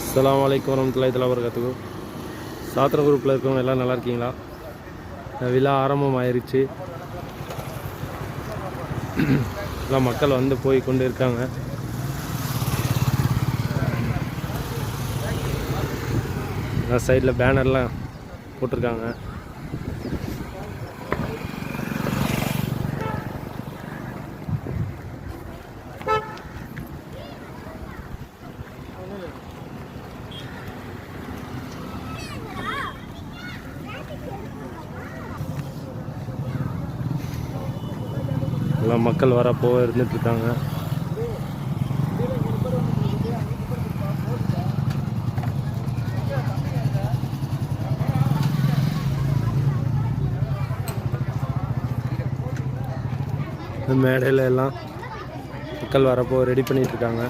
அஸ்ஸலாமு அலைக்கும் வரமத்துல்லாஹி தலா சாத்திர குரூப்பில் இருக்கவங்க எல்லாம் நல்லா இருக்கீங்களா? விழா ஆரம்பம் ஆயிடுச்சு எல்லாம் மக்கள் வந்து போய் கொண்டு இருக்காங்க. சைடில் பேனர்லாம் போட்டிருக்காங்க எல்லாம் மக்கள் வரப்போ போக இருந்துட்டு இருக்காங்க இந்த மேடையில் எல்லாம் மக்கள் வரப்போ ரெடி பண்ணிட்டு இருக்காங்க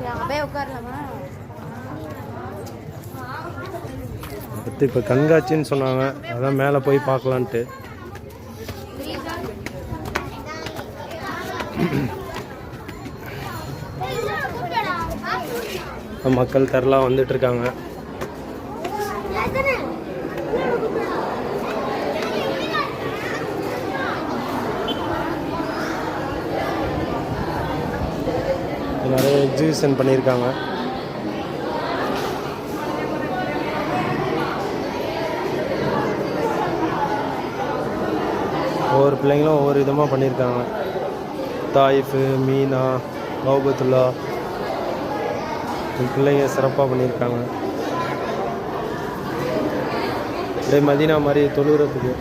சாப்பிட்டியா உட்காரலாமா அடுத்து இப்போ கண்காட்சின்னு சொன்னாங்க. அதான் மேலே போய் பார்க்கலான்ட்டு. மக்கள் தரலாம் வந்துட்டு இருக்காங்க. நிறைய எக்ஸிபிஷன் பண்ணியிருக்காங்க. ஒவ்வொரு பிள்ளைங்களும் ஒவ்வொரு விதமாக பண்ணியிருக்காங்க. தாயிஃபு மீனா மௌபத்துல்லா பிள்ளைங்க சிறப்பாக பண்ணியிருக்காங்க. அப்படியே மதீனா மாதிரி தொழுகிறதுக்கு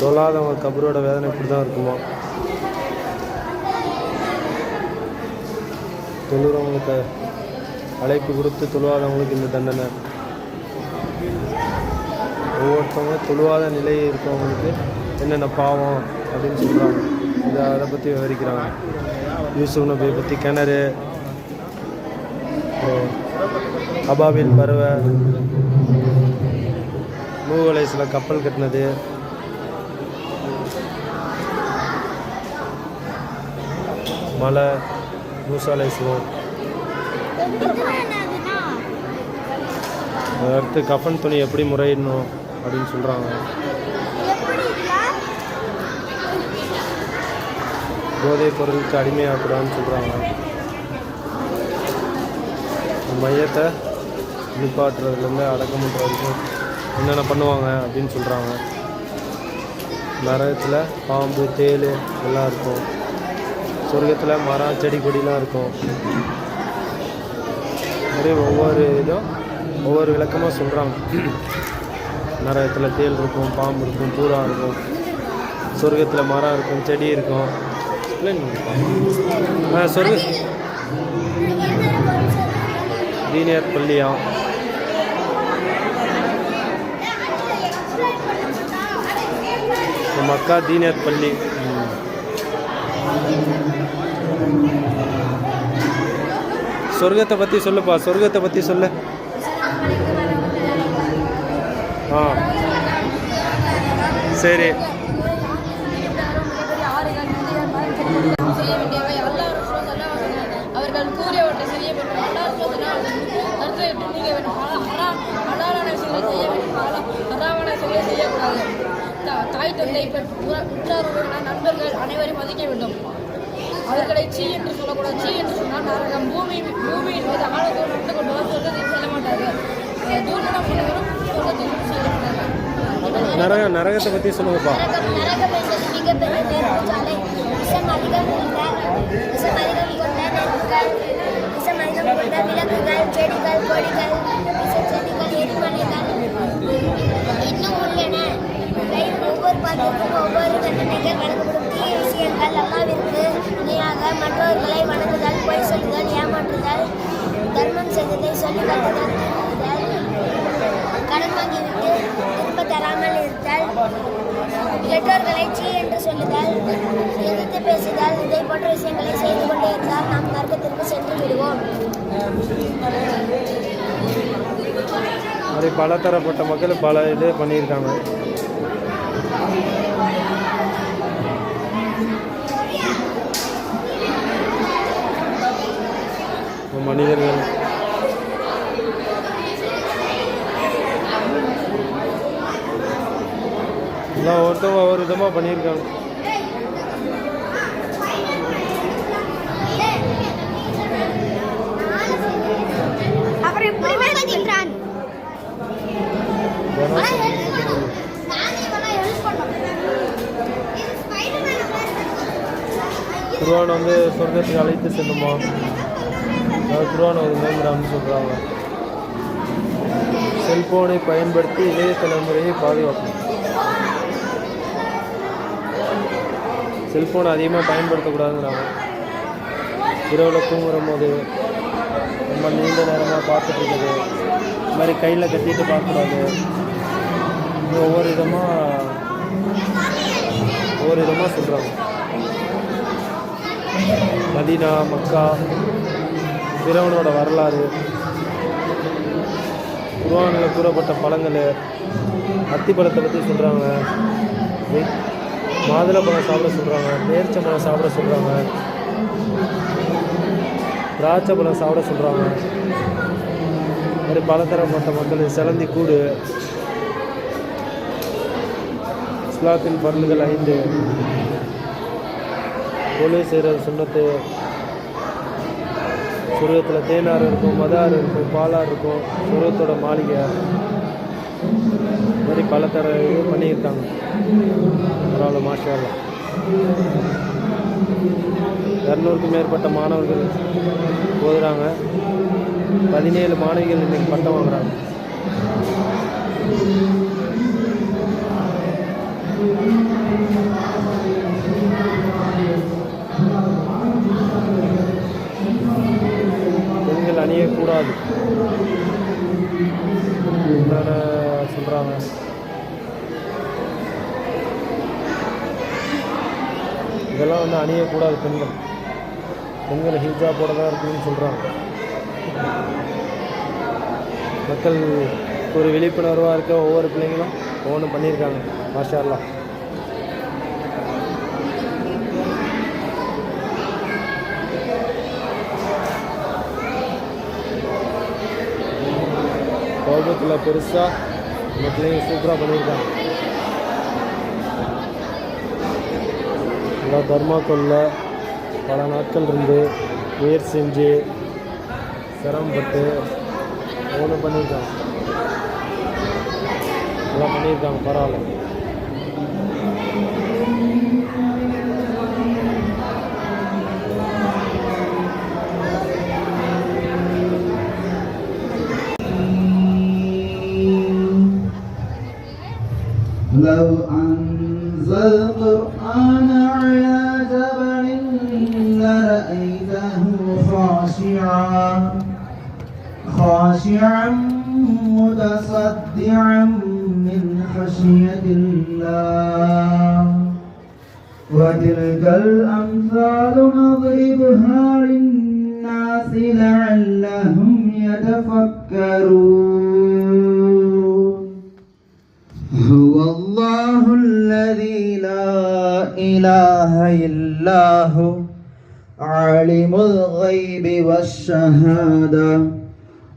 தொழாதவங்க கபரோட வேதனை இப்படி தான் இருக்குமா? தொழுறவங்களுக்கு அழைப்பு கொடுத்து தொழுவாதவங்களுக்கு இந்த தண்டனை. ஒவ்வொருத்தவங்க தொழுவாத நிலை இருக்கவங்களுக்கு என்னென்ன பாவம் அப்படின்னு சொல்கிறாங்க இதை அதை பற்றி விவரிக்கிறாங்க. யூசுப் நபியை பற்றி கிணறு அபாபில் பறவை நூகலேசில் கப்பல் கட்டினது மலை மூசாலேஸ்வரம் அடுத்து கஃபன் துணி எப்படி முறையிடணும் அப்படின்னு சொல்கிறாங்க போதைப் பொருளுக்கு அடிமையாக்கூடாதுன்னு சொல்கிறாங்க மையத்தை நிப்பாட்டுறதுலேருந்து அடக்கம் பண்ணுற வரைக்கும் என்னென்ன பண்ணுவாங்க அப்படின்னு சொல்கிறாங்க நரகத்தில் பாம்பு தேள் எல்லாம் இருக்கும். சொர்க்கத்தில் மரம் செடி கொடிலாம் இருக்கும். மாதிரி ஒவ்வொரு இதும் ஒவ்வொரு விளக்கமாக சொல்கிறாங்க நரகத்தில் தேள் இருக்கும் பாம்பு இருக்கும் பூரா இருக்கும். சொர்க்கத்தில் மரம் இருக்கும் செடி இருக்கும். சொர்க்க தீனியார் பள்ளியா? மக்கா தீனியார் பள்ளி. சொர்க்கத்தை பற்றி சொல்லுப்பா சொர்க்கத்தை பற்றி சொல்லு. ஆ. சரி. வேண்டியவை அல்லாஹ் செய்ய வேண்டும் செய்ய வேண்டும் தாய் தந்தை பெற்- உற்றார் நண்பர்கள் அனைவரும் அவர்களை சீ என்று சொல்லக்கூடாது. சீ என்று சொன்னால் நரகம். பூமி பூமியின் மீது ஆழத்தோடு நடந்து கொண்டு வர சொர்க்கத்தில் செல்ல மாட்டார்கள். அஹ் தூரணம் பண்ணுவதும் சொர்க்கத்தில் செல்ல மாட்டார்கள் நரக நரகத்தை பற்றி சொல்லுங்கப்பா. நரகம் என்பது மிகப்பெரிய நெருப்புச்சாலை விஷம் அதிகம் கொண்ட விஷம் அதிகம் கொண்ட நெருப்புகள் விஷம் அதிகம் கொண்ட விலங்குகள் செடிகள் கொடிகள் விஷ செடிகள் எரிமலைகள் இன்னும் உள்ளன. ஒவ்வொரு பதிவுக்கும் ஒவ்வொரு தண்டனைகள் வழங்கப்படும் தீய விஷயங்கள் அல்லாவிற்கு பெற்றோர்களை சீ என்று சொல்லுதல் எதிர்த்து பேசுதல் இதை போன்ற விஷயங்களை செய்து கொண்டே இருந்தால் நாம் நரகத்திற்கு சென்று விடுவோம். அப்படி பலதரப்பட்ட மக்கள் பல இது பண்ணியிருக்காங்க. மனிதர்கள் எல்லாம் ஒருத்தவங்க ஒவ்வொரு விதமாக பண்ணியிருக்காங்க. குருவான் வந்து சொர்க்கத்துக்கு அழைத்து செல்லுமா? குருவான் ஒரு மேம்படான்னு சொல்கிறாங்க செல்போனை பயன்படுத்தி இளைய தலைமுறையை பாதுகாக்கணும் செல்ஃபோனை அதிகமாக பயன்படுத்தக்கூடாதுங்கிறாங்க. இரவில் தூங்குற போது ரொம்ப நீண்ட நேரமாக பார்த்துட்டு இருக்குது மாதிரி கையில் கட்டிட்டு பார்க்கக்கூடாது. ஒவ்வொரு விதமாக ஒவ்வொரு விதமாக சொல்கிறாங்க மதினா மக்கா பிறவனோட வரலாறு குர்ஆனில் கூறப்பட்ட பழங்கள் அத்திப்பழத்தை பற்றி சொல்கிறாங்க மாதுளை பழம் சாப்பிட சொல்கிறாங்க நேர்ச்சை பழம் சாப்பிட சொல்கிறாங்க திராட்சை பழம் சாப்பிட சொல்கிறாங்க மாதிரி பலதரப்பட்ட மக்கள் சிலந்தி கூடு இஸ்லாத்தின் பருந்துகள் ஐந்து கொலை செய்கிற சுண்ணத்து சுருகத்தில் தேனார் இருக்கும் மதார் இருக்கும் பாலார் இருக்கும் சுருகத்தோட மாளிகை. மாதிரி பல தர இது பண்ணியிருக்காங்க. பரவாயில்ல மாஷா அல்லாஹ். இரநூறுக்கும் மேற்பட்ட மாணவர்கள் போதுறாங்க பதினேழு மாணவிகள் இன்னைக்கு பட்டம் வாங்குறாங்க. பெண்கள் அணியக்கூடாது என்னென்ன சொல்கிறாங்க இதெல்லாம் வந்து அணியக்கூடாது பெண்கள். பெண்கள் ஹிஜாபோட தான் இருக்குதுன்னு சொல்கிறாங்க மக்கள் ஒரு விழிப்புணர்வாக இருக்க ஒவ்வொரு பிள்ளைங்களும் ஒவ்வொன்றும் பண்ணியிருக்காங்க மாஷா கோபத்தில் பெருசாக இந்த பிள்ளைங்க சூப்பராக பண்ணியிருக்காங்க. நல்லா தர்மாக்கோல்ல பல நாட்கள் இருந்து உயர் செஞ்சு சிரமப்பட்டு ஒன்று பண்ணியிருக்காங்க. நல்லா பண்ணியிருக்காங்க பரவாயில்ல. لو متصدعا من خشية الله وتلك الأمثال نضربها للناس لعلهم يتفكرون هو الله الذي لا إله إلا هو عالم الغيب والشهادة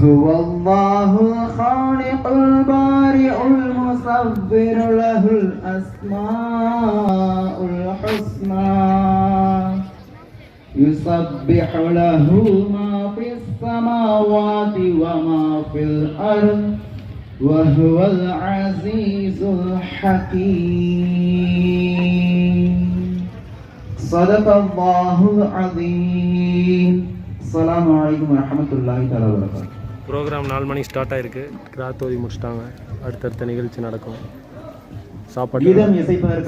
هو الله الخالق البارئ المصبر له الأسماء الحسنى. يسبح له ما في السماوات وما في الأرض وهو العزيز الحكيم. صدق الله العظيم. السلام عليكم ورحمة الله تعالى وبركاته. ப்ரோக்ராம் நாலு மணிக்கு ஸ்டார்ட் ஆயிருக்கு. ஆகிருக்கு ஓதி முடிச்சிட்டாங்க. அடுத்தடுத்த நிகழ்ச்சி நடக்கும். சாப்பாடு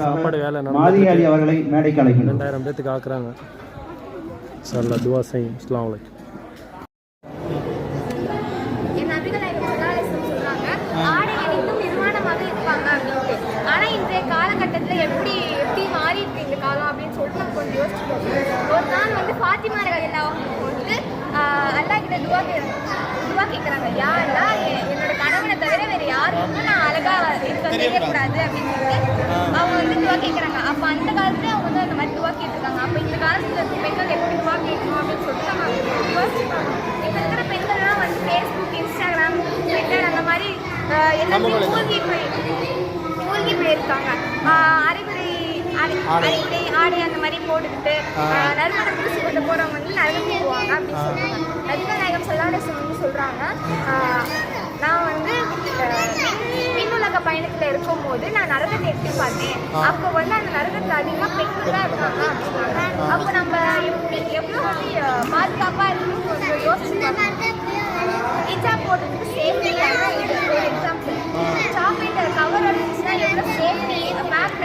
சாப்பாடு வேலை ரெண்டாயிரம் பேர்த்துக்கு ஆக்குறாங்க. சார் துவா சைம் இஸ்லாம் வலைக்கும் மாதிரி போட்டுக்கிட்டு நறுமண பூசிக்கிட்டு போகிறவங்க வந்து நிறைய போவாங்க அப்படின்னு சொல்லுவாங்க ரத்ன நாயகம் செல்லாடேசன் வந்து சொல்கிறாங்க நான் வந்து மின்னுலக பயணத்தில் இருக்கும்போது நான் நரகத்தை எடுத்து பார்த்தேன். அப்போ வந்து அந்த நரகத்தில் அதிகமாக பெண்கள் தான் இருக்காங்க. அப்படின்னாங்க அப்போ நம்ம எவ்வளோ வந்து பாதுகாப்பாக இருக்கணும்னு கொஞ்சம் யோசிச்சு இச்சா போட்டுட்டு சேஃப்டி எக்ஸாம்பிள் சாக்லேட் கவர் அடிச்சுன்னா எவ்வளோ சேஃப்டி பேக்